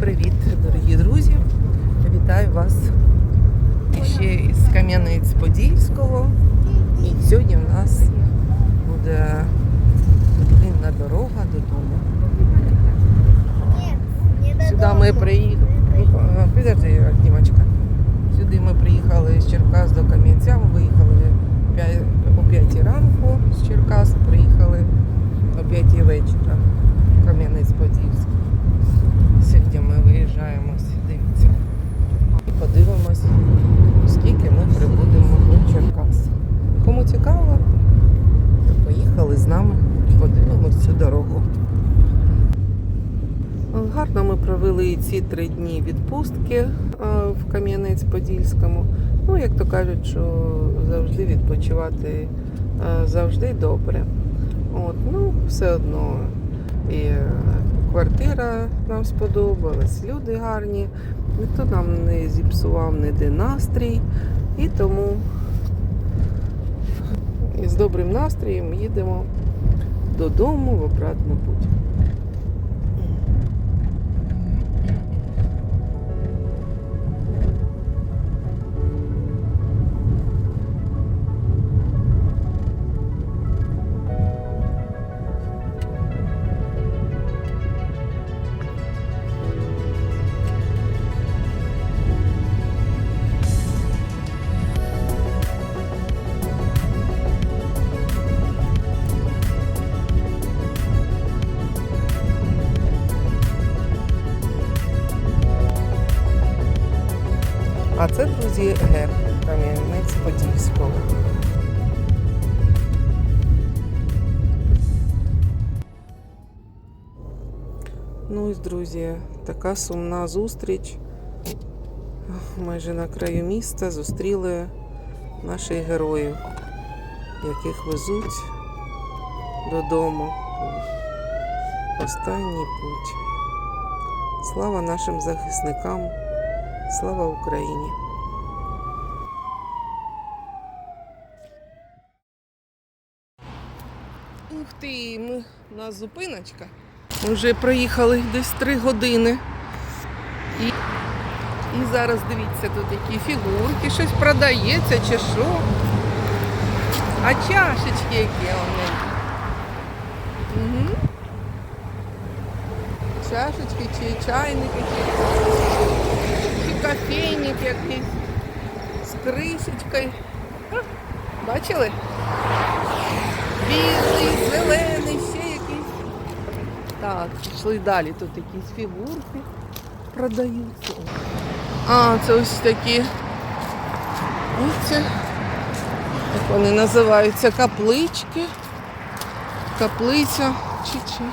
привіт, дорогі друзі! Вітаю вас ще із Кам'янець-Подільського. І сьогодні в нас буде длинна дорога додому. Сюди ми приїхали. Підожди, Дімочка. Сюди ми приїхали з Черкас до Кам'янця. Ми виїхали о 5 ранку з Черкас, приїхали о 5 вечора. в Кам'янець-Подільський. Сьогодні ми виїжджаємо дивіться. І подивимось, скільки ми прибудемо до Черкас. Кому цікаво, то поїхали з нами, подивимось цю дорогу. Гарно ми провели ці три дні відпустки е, в Кам'янець-Подільському. Ну, як то кажуть, що завжди відпочивати е, завжди добре. От, ну, все одно і е, квартира нам сподобалась, люди гарні, ніхто нам не зіпсував ніде настрій. І тому з добрим настроєм їдемо додому в обратну путь. А це, друзі, герб Кам'янець-Подільського. Ну ось, друзі, така сумна зустріч. Майже на краю міста зустріли наших героїв, яких везуть додому. Останній путь. Слава нашим захисникам! Слава Україні! Ух ти, ми, у нас зупиночка. Ми вже проїхали десь три години. І, і зараз дивіться, тут які фігурки, щось продається чи що. А чашечки які вони. Угу. Чашечки чи чайники, чи кофейник якийсь з кришечкою. Бачили? Білий, зелений, ще якийсь. Так, пішли далі. Тут якісь фігурки продаються. А, це ось такі. Ось. Як вони називаються? Каплички. Каплиця. Чи чи.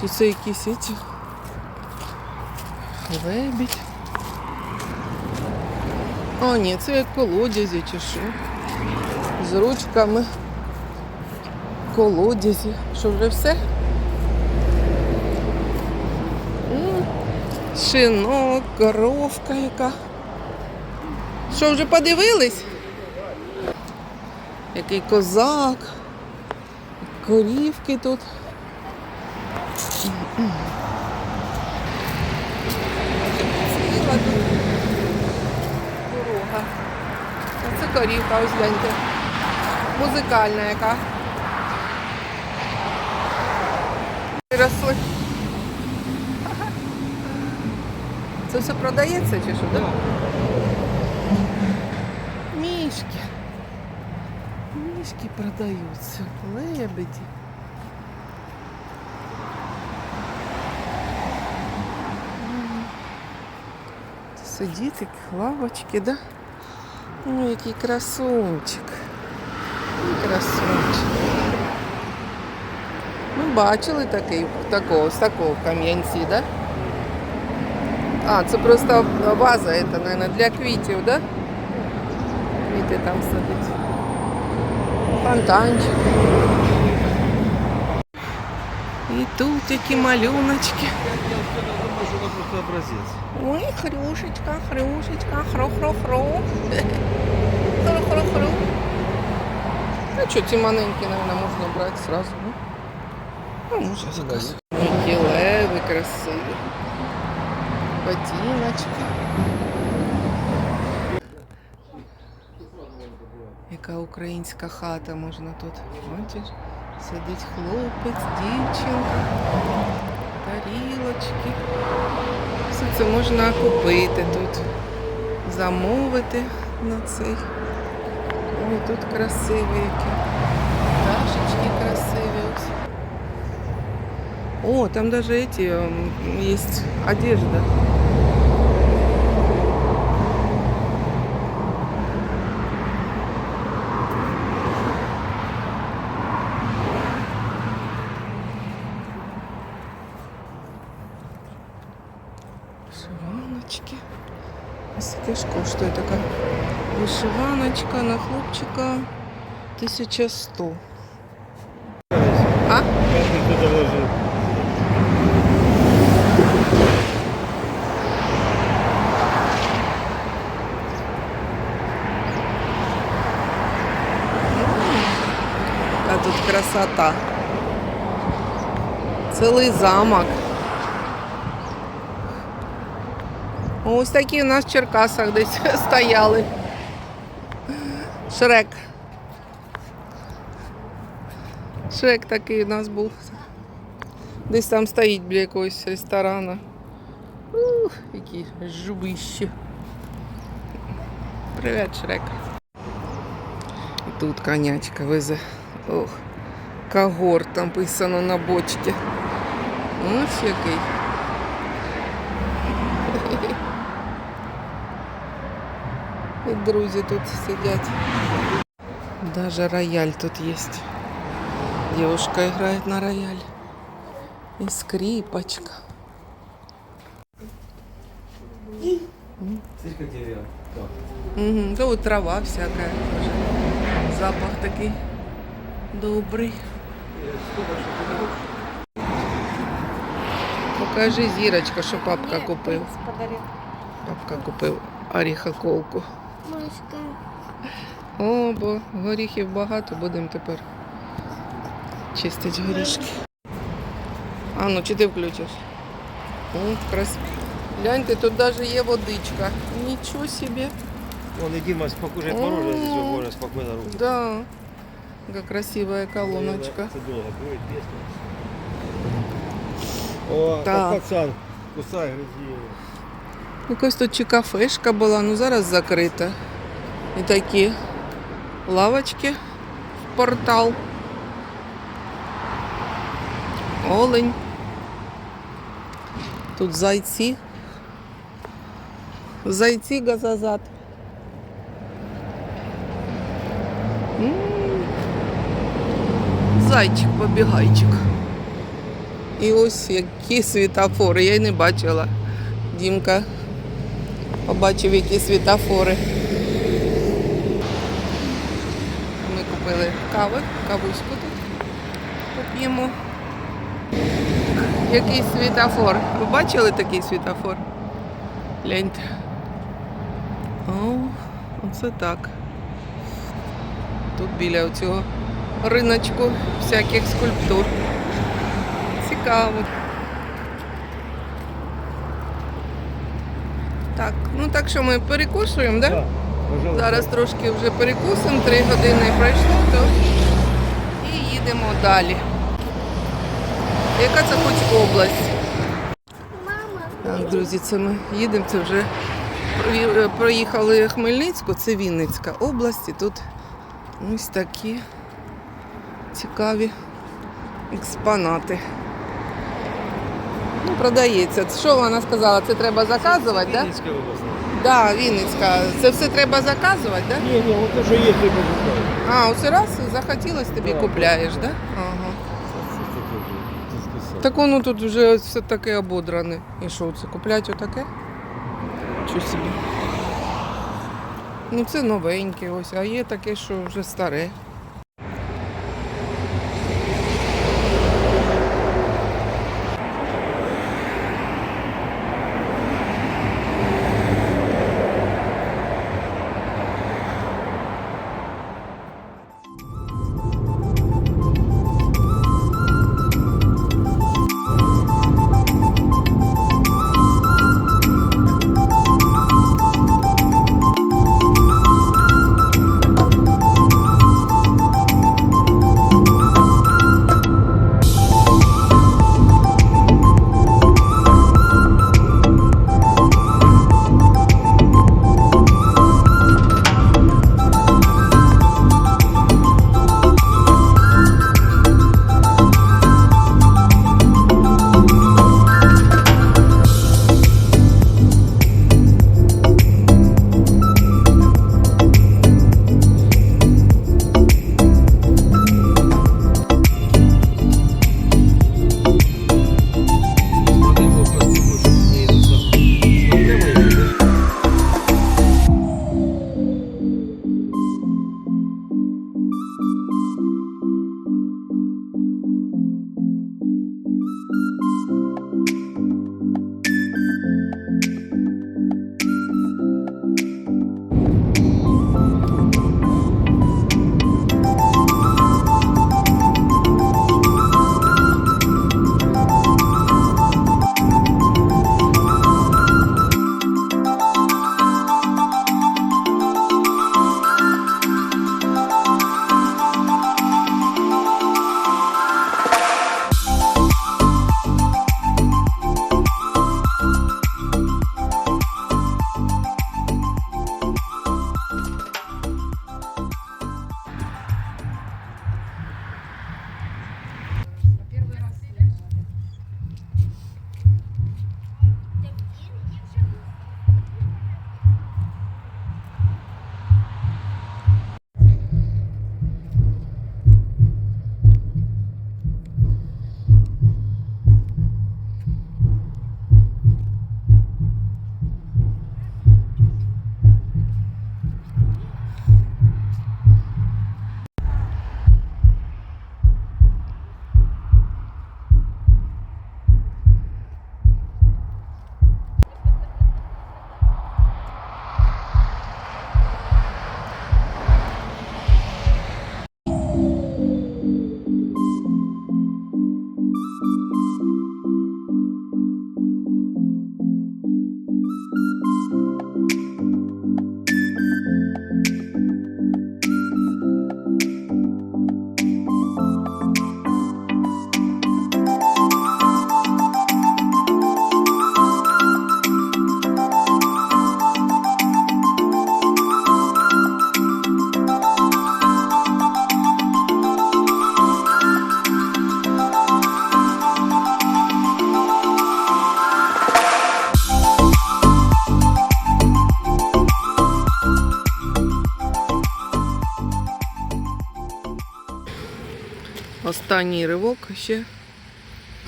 Чи це якісь ці. Лебідь. О, ні, це як колодязі чи що. З ручками колодязі. Що вже все? Шинок, коровка яка. Що вже подивились? Який козак, корівки тут. Ціла тут дорога. А це корівка, ось гляньте. Музикальна яка. Виросли. Це все продається чи що? Да? Мішки. Мішки продаються. Лебеді. Сидіти, лавочки, да? Ой, який красунчик. Красунчик. Ми бачили такий, такого, з такого кам'янці, да? А, це просто ваза, это, наверное, для квітів, да? Квіти там садить. Фонтанчик. І тут які малюночки. Ой, хрюшечка, хрюшечка, хро-хро-хро. Хро-хро-хро. А що, ці маленькі, наверное, можна брати сразу, ну? Ну, може, заказ. Які леви красиві. ботиночки. Яка українська хата можна тут. Бачиш, сидить хлопець, дівчинка, тарілочки. Все це можна купити тут, замовити на цей. Ой, тут красиві які. Пташечки красиві. ось. О, там даже эти м, есть одежда. Вишиваночки. Ось таке ж коштує така вишиваночка на хлопчика 1100. А? А тут красота. Цілий замок. Ось такі у нас в Черкасах десь стояли. Шрек. Шрек такий у нас був. Десь там стоїть біля якогось ресторану. Ух, які жубищі. Привіт, Шрек. Тут конячка везе. Ох, когорт написано на бочці. Ось який. друзі тут сидять. Даже рояль тут есть. Девушка играет на рояль. И скрипочка. Смотри, как деревянно. Угу. Тут трава всякая. тоже. Запах такий добрий. Покажи зірочка, що папка купив. подарив. Папка купив оріхоколку. Машка. О, бо горіхів багато, будемо тепер чистити горішки. А ну чи ти включиш? О, крас... Гляньте, тут навіть є водичка. Нічого собі. Вон и Дима покушает О. мороженое, здесь можно спокойно руку. Да. Яка красивая колоночка. Это долго будет, весело. О, Так. как пацан. Кусай, грызи его. Якось тут чи кафешка була, ну зараз закрита. І такі лавочки в портал. Олень. Тут зайці. Зайці газазад. Зайчик, побігайчик. І ось які світофори, я й не бачила. Дімка побачив, які світофори. Ми купили кави, кавуську тут поп'ємо. Який світофор? Ви бачили такий світофор? Гляньте. О, оце так. Тут біля цього риночку всяких скульптур. Цікаво. Так, ну так що ми перекушуємо, так? Да? Да. Зараз трошки вже перекусимо, три години пройшло, то і їдемо далі. Яка це хоч область? Мама. Так, друзі, це ми їдемо, це вже е, проїхали Хмельницьку, це Вінницька область, і тут ось такі цікаві експонати. Продається. Що вона сказала? Це треба заказувати, так? Да? Винницкая область. Да, Вінницька. Це все треба заказувати, так? Да? Не, не, вот тоже есть, я покупаю. А, оце раз захотілось тобі Да. купляєш, так? Да? Ага. Так воно тут вже все таке ободране. І що це купляти отаке? Що собі? Ну це новеньке ось, а є таке, що вже старе. Останній ривок ще.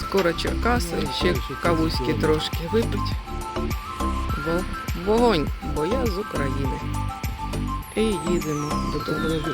Скоро Черкаси, ще кавуськи трошки випить. Вогонь, бо я з України. І їдемо до Подожди.